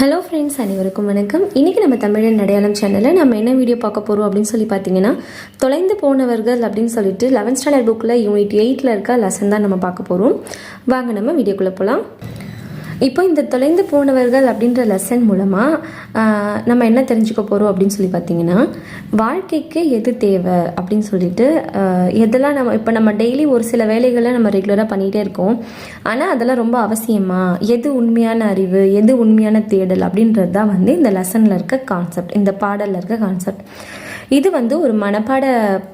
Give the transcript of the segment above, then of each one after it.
Hello friends அனைவருக்கும் வணக்கம். இன்றைக்கி நம்ம தமிழன் அடையாளம் சேனலில் நம்ம என்ன வீடியோ பார்க்க போகிறோம் அப்படின்னு சொல்லி பார்த்தீங்கன்னா தொலைந்து போனவர்கள் அப்படின்னு சொல்லிட்டு லெவன்த் ஸ்டாண்டர்ட் புக்கில் யூனிட் எயிட்டில் இருக்க லெசன் தான் நம்ம பார்க்க போகிறோம் வாங்க நம்ம வீடியோக்குள்ளே போகலாம் இப்போ இந்த தொலைந்து போனவர்கள் அப்படின்ற லெசன் மூலமாக நம்ம என்ன தெரிஞ்சுக்க போகிறோம் அப்படின்னு சொல்லி பார்த்தீங்கன்னா வாழ்க்கைக்கு எது தேவை அப்படின்னு சொல்லிட்டு எதெல்லாம் நம்ம இப்போ நம்ம டெய்லி ஒரு சில வேலைகளை நம்ம ரெகுலராக பண்ணிகிட்டே இருக்கோம். ஆனால் அதெல்லாம் ரொம்ப அவசியமா? எது உண்மையான அறிவு எது உண்மையான தேடல் அப்படின்றது தான் வந்து இந்த லெசனில் இருக்க கான்செப்ட் இந்த பாடலில் இருக்க கான்செப்ட் இது வந்து ஒரு மனப்பாட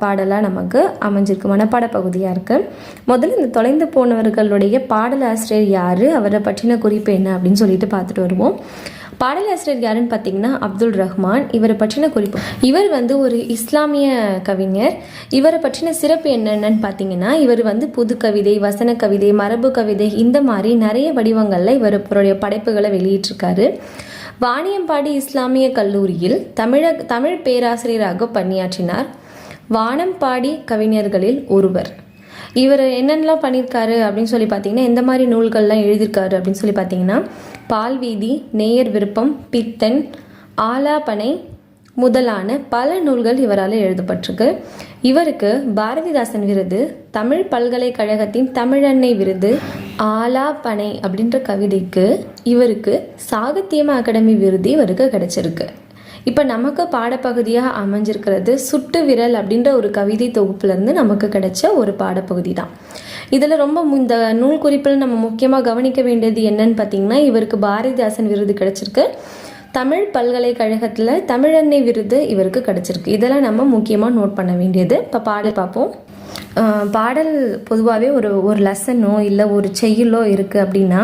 பாடலாக நமக்கு அமைஞ்சிருக்கு மனப்பாட பகுதியாக இருக்குது முதல்ல இந்த தொலைந்து போனவர்களுடைய பாடலாசிரியர் யார் அவரை பற்றின மொழிபெயர்ப்பு என்ன அப்படின்னு சொல்லிட்டு பார்த்துட்டு வருவோம். பாடலாசிரியர் யாருன்னு பார்த்தீங்கன்னா அப்துல் ரஹ்மான். இவரை பற்றின குறிப்பு. இவர் வந்து ஒரு இஸ்லாமிய கவிஞர். இவரை பற்றின சிறப்பு என்னென்னு பார்த்தீங்கன்னா இவர் வந்து புது கவிதை வசன கவிதை மரபு கவிதை இந்த மாதிரி நிறைய வடிவங்களில் இவர் இவருடைய படைப்புகளை வெளியிட்டிருக்காரு. வாணியம்பாடி இஸ்லாமிய கல்லூரியில் தமிழக தமிழ் பேராசிரியராக பணியாற்றினார். வானம்பாடி கவிஞர்களில் ஒருவர். இவர் என்னென்னலாம் பண்ணியிருக்காரு அப்படின்னு சொல்லி பார்த்தீங்கன்னா எந்த மாதிரி நூல்கள்லாம் எழுதியிருக்காரு அப்படின்னு சொல்லி பார்த்தீங்கன்னா பால்வீதி நேயர் விருப்பம் பித்தன் ஆலாபனை முதலான பல நூல்கள் இவரால் எழுதப்பட்டிருக்கு. இவருக்கு பாரதிதாசன் விருது தமிழ் பல்கலைக்கழகத்தின் தமிழன்னை விருது ஆலாபனை அப்படின்ற கவிதைக்கு இவருக்கு சாகித்யம அகாடமி விருது இவருக்கு கிடைச்சிருக்கு. இப்போ நமக்கு பாடப்பகுதியாக அமைஞ்சிருக்கிறது சுட்டு விரல் அப்படின்ற ஒரு கவிதை தொகுப்புலேருந்து நமக்கு கிடைச்ச ஒரு பாடப்பகுதி தான் இதில் ரொம்ப இந்த நூல் குறிப்பில் நம்ம முக்கியமாக கவனிக்க வேண்டியது என்னன்னு பார்த்தீங்கன்னா இவருக்கு பாரதிதாசன் விருது கிடைச்சிருக்கு. தமிழ் பல்கலைக்கழகத்தில் தமிழன்னை விருது இவருக்கு கிடச்சிருக்கு. இதெல்லாம் நம்ம முக்கியமாக நோட் பண்ண வேண்டியது. இப்போ பாடல் பார்ப்போம். பாடல் பொதுவாகவே ஒரு ஒரு லெசனோ இல்லை ஒரு செய்யுளோ இருக்குது அப்படின்னா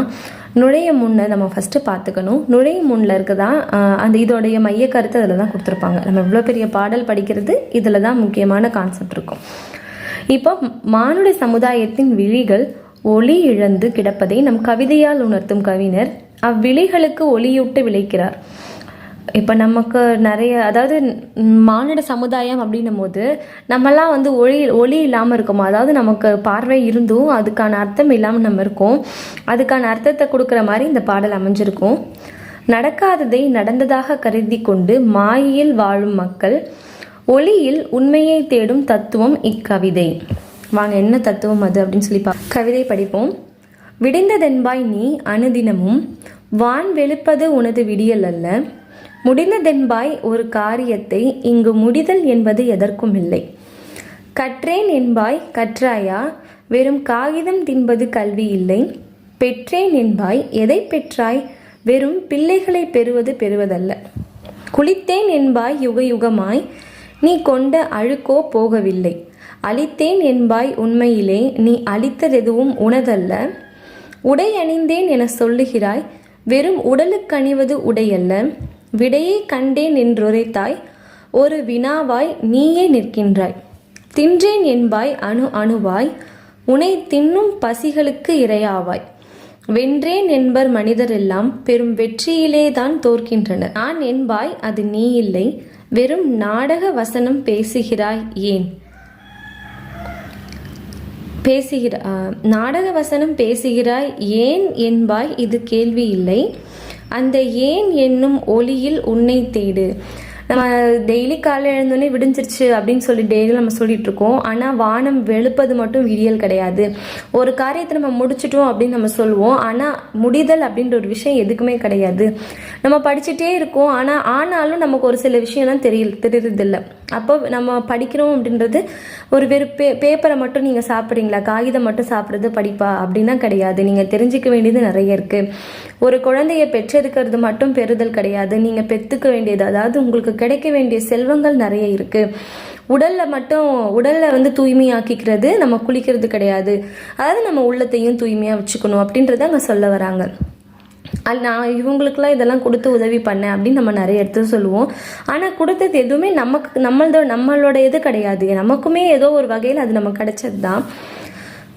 நுழைய முன்ன நம்ம ஃபஸ்ட்டு பார்த்துக்கணும். நுழைய முன்னில் இருக்கதான் அந்த இதோடைய மைய கருத்து அதில் தான் கொடுத்துருப்பாங்க. நம்ம இவ்வளோ பெரிய பாடல் படிக்கிறது இதில் தான் முக்கியமான கான்செப்ட் இருக்கும். இப்போ மானுட சமுதாயத்தின் விழிகள் ஒளி இழந்து கிடப்பதை நம் கவிதையால் உணர்த்தும் கவிஞர் அவ்விழிகளுக்கு ஒளியூட்டு விளைக்கிறார். இப்போ நமக்கு நிறைய அதாவது மானிட சமுதாயம் அப்படின்னும் போது நம்மலாம் வந்து ஒளி ஒளி இல்லாமல் இருக்கோமா? அதாவது நமக்கு பார்வை இருந்தும் அதுக்கான அர்த்தம் இல்லாமல் நம்ம இருக்கோம். அதுக்கான அர்த்தத்தை கொடுக்குற மாதிரி இந்த பாடல் அமைஞ்சிருக்கும். நடக்காததை நடந்ததாக கருதி கொண்டு மாயில் வாழும் மக்கள் ஒளியில் உண்மையை தேடும் தத்துவம் இக்கவிதை. வாங்க என்ன தத்துவம் அது அப்படின்னு சொல்லி பா கவிதை படிப்போம். விடிந்ததென்பாய் நீ அனுதினமும் வான் வெளுப்பது உனது விடியல் அல்ல. முடிந்ததென்பாய் ஒரு காரியத்தை இங்கு முடிதல் என்பது எதற்கும் இல்லை. கற்றேன் என்பாய் கற்றாயா? வெறும் காகிதம் தின்பது கல்வி இல்லை. பெற்றேன் என்பாய் எதை பெற்றாய்? வெறும் பிள்ளைகளை பெறுவது பெறுவதல்ல. குளித்தேன் என்பாய் யுக யுகமாய் நீ கொண்ட அழுக்கோ போகவில்லை. அழித்தேன் என்பாய் உண்மையிலே நீ அழித்ததெதுவும் உனதல்ல. உடை அணிந்தேன் என சொல்லுகிறாய் வெறும் உடலுக்கணிவது உடையல்ல. விடையை கண்டேன் என்றுரைத்தாய் ஒரு வினாவாய் நீயே நிற்கின்றாய். தின்றேன் என்பாய் அணு அணுவாய் உனை தின்னும் பசிகளுக்கு இரையாவாய். வென்றேன் என்பர் மனிதரெல்லாம் பெரும் வெற்றியிலே தான் தோற்கின்றனர். நான் என்பாய் அது நீ இல்லை வெறும் நாடக வசனம் பேசுகிறாய் ஏன்? பேசுகிற நாடக வசனம் பேசுகிறாய் ஏன் என்பாய் இது கேள்வி இல்லை. அந்த ஏன் என்னும் ஒளியில் உன்னை தேடு. நம்ம டெய்லி காலையில் எழுந்தோடனே விடிஞ்சிருச்சு அப்படின்னு சொல்லி டெய்லி நம்ம சொல்லிட்டு இருக்கோம். ஆனால் வானம் வெளுப்பது மட்டும் விடியல் கிடையாது. ஒரு காரியத்தை நம்ம முடிச்சிட்டோம் அப்படின்னு நம்ம சொல்லுவோம். ஆனால் முடிதல் அப்படின்ற ஒரு விஷயம் எதுக்குமே கிடையாது. நம்ம படிச்சுட்டே இருக்கோம். ஆனால் ஆனாலும் நமக்கு ஒரு சில விஷயம்லாம் தெரிய தெரியறதில்ல. அப்போ நம்ம படிக்கிறோம் அப்படின்றது ஒரு வெறும் பே பேப்பரை மட்டும் நீங்கள் சாப்பிட்றீங்களா? காகிதம் மட்டும் சாப்பிட்றது படிப்பா? அப்படின்னா கிடையாது. நீங்கள் தெரிஞ்சிக்க வேண்டியது நிறைய இருக்குது ஒரு குழந்தைய பெற்றெடுக்கிறது மட்டும் பெறுதல் கிடையாது. நீங்கள் பெற்றுக்க வேண்டியது அதாவது உங்களுக்கு கிடைக்க வேண்டிய செல்வங்கள் நிறைய இருக்குது உடலில் மட்டும் உடலில் வந்து தூய்மையாக்கிக்கிறது நம்ம குளிக்கிறது கிடையாது. அதாவது நம்ம உள்ளத்தையும் தூய்மையாக வச்சுக்கணும் அப்படின்றத அங்கே சொல்ல வராங்க. அது நான் இவங்களுக்குலாம் இதெல்லாம் கொடுத்து உதவி பண்ணேன் அப்படின்னு நம்ம நிறைய இடத்துல சொல்லுவோம். ஆனால் கொடுத்தது எதுவுமே நமக்கு நம்மளோட நம்மளோட இது கிடையாது. நமக்குமே ஏதோ ஒரு வகையில் அது நமக்கு கிடைச்சது தான்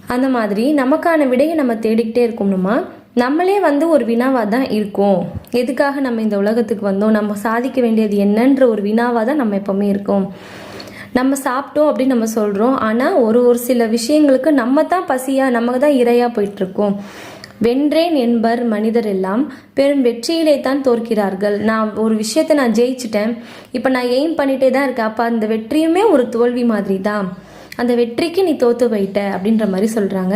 அந்த மாதிரி நமக்கான விடையை நம்ம தேடிக்கிட்டே இருக்கணுமா நம்மளே வந்து ஒரு வினாவாக தான் இருக்கோம். எதுக்காக நம்ம இந்த உலகத்துக்கு வந்தோம்? நம்ம சாதிக்க வேண்டியது என்னன்ற ஒரு வினாவாக தான் நம்ம எப்போவுமே இருக்கோம். நம்ம சாப்பிட்டோம் அப்படின்னு நம்ம சொல்கிறோம் ஆனால் ஒரு ஒரு சில விஷயங்களுக்கு நம்ம தான் பசியாக நம்ம தான் இரையாக போயிட்டுருக்கோம். வென்றேன் என்பர் மனிதர் எல்லாம் பெரும் வெற்றியிலே தான் தோற்கிறார்கள். நான் ஒரு விஷயத்தை நான் ஜெயிச்சிட்டேன். இப்போ நான் எய்ம் பண்ணிகிட்டே தான் இருக்கேன். அப்போ அந்த வெற்றியுமே ஒரு தோல்வி மாதிரி தான் அந்த வெற்றிக்கு நீ தோத்து போயிட்ட அப்படின்ற மாதிரி சொல்கிறாங்க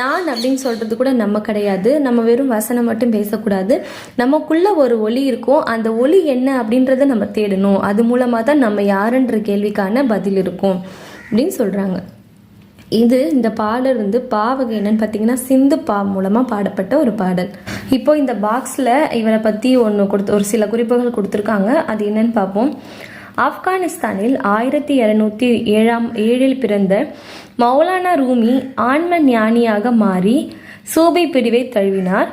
நான் அப்படின்னு சொல்கிறது கூட நம்ம கிடையாது. நம்ம வெறும் வசனம் மட்டும் பேசக்கூடாது. நமக்குள்ள ஒரு ஒளி இருக்கும். அந்த ஒளி என்ன அப்படின்றத நம்ம தேடணும். அது மூலமாக தான் நம்ம யாருன்ற கேள்விக்கான பதில் இருக்கும் அப்படின்னு சொல்கிறாங்க இது இந்த பாடல் வந்து பாவகை என்னன்னு பார்த்தீங்கன்னா சிந்து பா மூலமாக பாடப்பட்ட ஒரு பாடல். இப்போ இந்த பாக்ஸில் இவரை பற்றி ஒன்று கொடுத்து ஒரு சில குறிப்புகள் கொடுத்துருக்காங்க. அது என்னன்னு பார்ப்போம். ஆப்கானிஸ்தானில் ஆயிரத்தி இரநூத்தி ஏழாம் ஏழில் பிறந்த மௌலானா ரூமி ஆன்ம ஞானியாக மாறி சூபி பிரிவை தழுவினார்.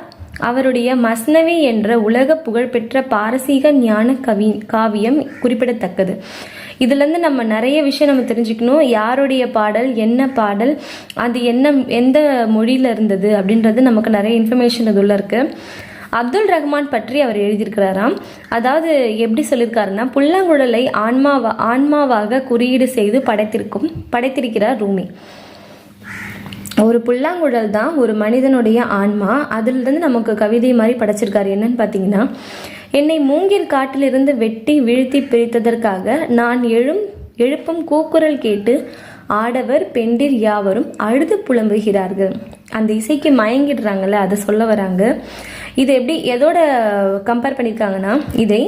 அவருடைய மஸ்னவி என்ற உலக புகழ்பெற்ற பாரசீக ஞான கவி காவியம் குறிப்பிடத்தக்கது. இதுலேருந்து நம்ம நிறைய விஷயம் நம்ம தெரிஞ்சுக்கணும். யாருடைய பாடல் என்ன பாடல் அது என்ன எந்த மொழியில் இருந்தது அப்படின்றது நமக்கு நிறைய இன்ஃபர்மேஷன் இதுள்ள இருக்குது அப்துல் ரஹ்மான் பற்றி அவர் எழுதியிருக்கிறாராம். அதாவது எப்படி சொல்லியிருக்காருன்னா புல்லாங்குழலை ஆன்மாவா ஆன்மாவாக குறியீடு செய்து படைத்திருக்கும் படைத்திருக்கிறார் ரூமி. ஒரு புல்லாங்குழல் தான் ஒரு மனிதனுடைய ஆன்மா. அதிலிருந்து நமக்கு கவிதை மாதிரி படைச்சிருக்காரு. என்னன்னு பார்த்தீங்கன்னா என்னை மூங்கில் காட்டிலிருந்து வெட்டி வீழ்த்தி பிரித்ததற்காக நான் எழும் எழுப்பும் கூக்குரல் கேட்டு ஆடவர் பெண்டிர் யாவரும் அழுது புலம்புகிறார்கள். அந்த இசைக்கு மயங்கிடுறாங்கல்ல அதை சொல்ல வராங்க. இது எப்படி எதோட கம்பேர் பண்ணியிருக்காங்கன்னா இதை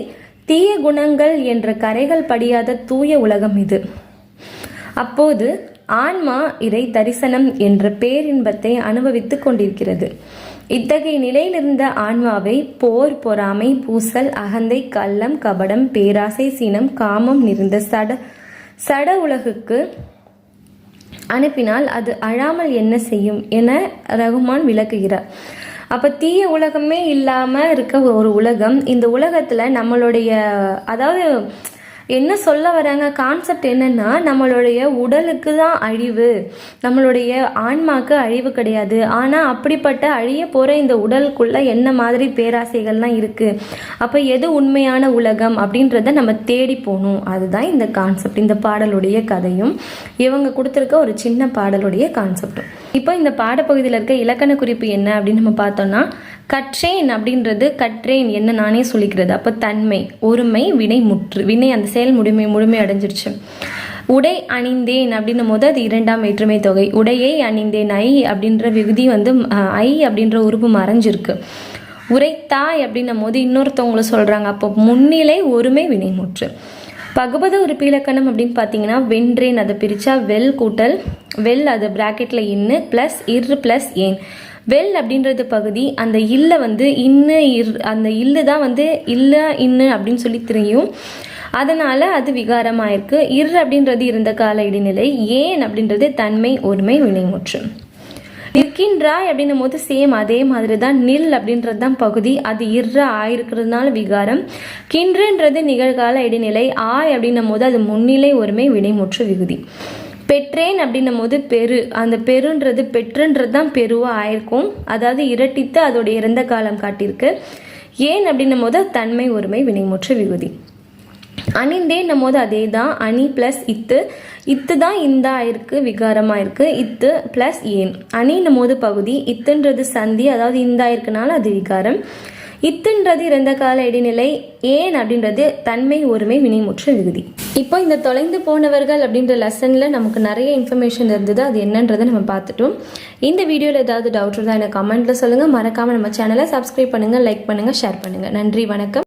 தீய குணங்கள் என்ற கரைகள் படியாத தூய உலகம் இது. அப்போது ஆன்மா இதை தரிசனம் என்ற பேரின்பத்தை அனுபவித்துக் கொண்டிருக்கிறது. இத்தகைய நிலையிலிருந்த ஆன்மாவை போர் பொறாமை பூசல் அகந்தை கள்ளம் கபடம் பேராசை சீனம் காமம் நிறைந்த சட சட உலகுக்கு அனுப்பினால் அது அழாமல் என்ன செய்யும் என ரகுமான் விளக்குகிறார். அப்போ தீய உலகமே இல்லாமல் இருக்க ஒரு உலகம். இந்த உலகத்தில் நம்மளுடைய அதாவது என்ன சொல்ல வராங்க கான்செப்ட் என்னன்னா நம்மளுடைய உடலுக்கு தான் அழிவு. நம்மளுடைய ஆன்மாக்கு அழிவு கிடையாது. ஆனால் அப்படிப்பட்ட அழிய போகிற இந்த உடலுக்குள்ள என்ன மாதிரி பேராசைகள்லாம் இருக்குது அப்போ எது உண்மையான உலகம் அப்படின்றத நம்ம தேடி போகணும். அதுதான் இந்த கான்செப்ட் இந்த பாடலுடைய கதையும். இவங்க கொடுத்துருக்க ஒரு சின்ன பாடலுடைய கான்செப்டும் இப்போ இந்த பாடப்பகுதியில் இருக்க இலக்கண குறிப்பு என்ன அப்படின்னு நம்ம பார்த்தோம்னா கற்றேன் அப்படின்றது கற்றேன் என்ன நானே சொல்லிக்கிறது. அப்போ தன்மை ஒருமை வினை முற்று வினை அந்த செயல் முழுமை முழுமை அடைஞ்சிருச்சு. உடை அணிந்தேன் அப்படின்னும் போது அது இரண்டாம் வேற்றுமை தொகை. உடையை அணிந்தேன் ஐ அப்படின்ற விகுதி வந்து ஐ அப்படின்ற உறுப்பு மறைஞ்சிருக்கு. உரைத்தாய் அப்படின்னும் போது இன்னொருத்தவங்களை சொல்கிறாங்க அப்போ முன்னிலை ஒருமை வினைமுற்று பகுபத உறுப்பு இலக்கணம் அப்படின்னு பார்த்தீங்கன்னா வென்றேன் அதை பிரித்தா வெல் கூட்டல் வெல் அது ப்ராக்கெட்டில் இன்னு ப்ளஸ் இர் ப்ளஸ் ஏன். வெல் அப்படின்றது பகுதி அந்த இல்லை வந்து இன்னு இர் அந்த இல்லு தான் வந்து இல்லை இன்னு அப்படின்னு சொல்லி தெரியும். அதனால் அது விகாரமாக இருக்குது இர் அப்படின்றது இருந்த கால இடைநிலை ஏன் அப்படின்றது தன்மை ஒருமை வினைமுற்று. நிற்கின்றாய் அப்படின்னும் போது சேம் அதே மாதிரி தான் நில் அப்படின்றது தான் பகுதி. அது இர்ற ஆயிருக்கிறதுனால விகாரம். கின்றுன்றது நிகழ்கால இடைநிலை ஆய் அப்படின்னும் போது அது முன்னிலை ஒருமை வினைமுற்று விகுதி. பெற்றேன் அப்படின்னும் போது பெரு. அந்த பெருன்றது பெற்றுன்றது தான் பெருவாக ஆயிருக்கும். அதாவது இரட்டித்து அதோட இறந்த காலம் காட்டியிருக்கு. ஏன் அப்படின்னும் போது தன்மை ஒருமை வினைமுற்று விகுதி. அணிந்தேன்னும் போது அதே தான் அணி ப்ளஸ் இத்து. இத்து தான் இந்த இருக்குது விகாரமாக இருக்குது இத்து ப்ளஸ் ஏன். அணின்னும் போது பகுதி. இத்துன்றது சந்தி அதாவது இந்த ஆயிருக்குனால அது விகாரம். இத்துன்றது இறந்த கால இடைநிலை ஏன் அப்படின்றது தன்மை ஒருமை வினைமுற்று விகுதி. இப்போ இந்த தொலைந்து போனவர்கள் அப்படின்ற லெசனில் நமக்கு நிறைய இன்ஃபர்மேஷன் இருந்தது. அது என்னன்றதை நம்ம பார்த்துட்டோம். இந்த வீடியோவில் ஏதாவது டவுட் இருந்தால் எனக்கு கமெண்ட்டில் சொல்லுங்கள் மறக்காமல் நம்ம சேனலை சப்ஸ்கிரைப் பண்ணுங்கள் லைக் பண்ணுங்கள் ஷேர் பண்ணுங்கள் நன்றி வணக்கம்.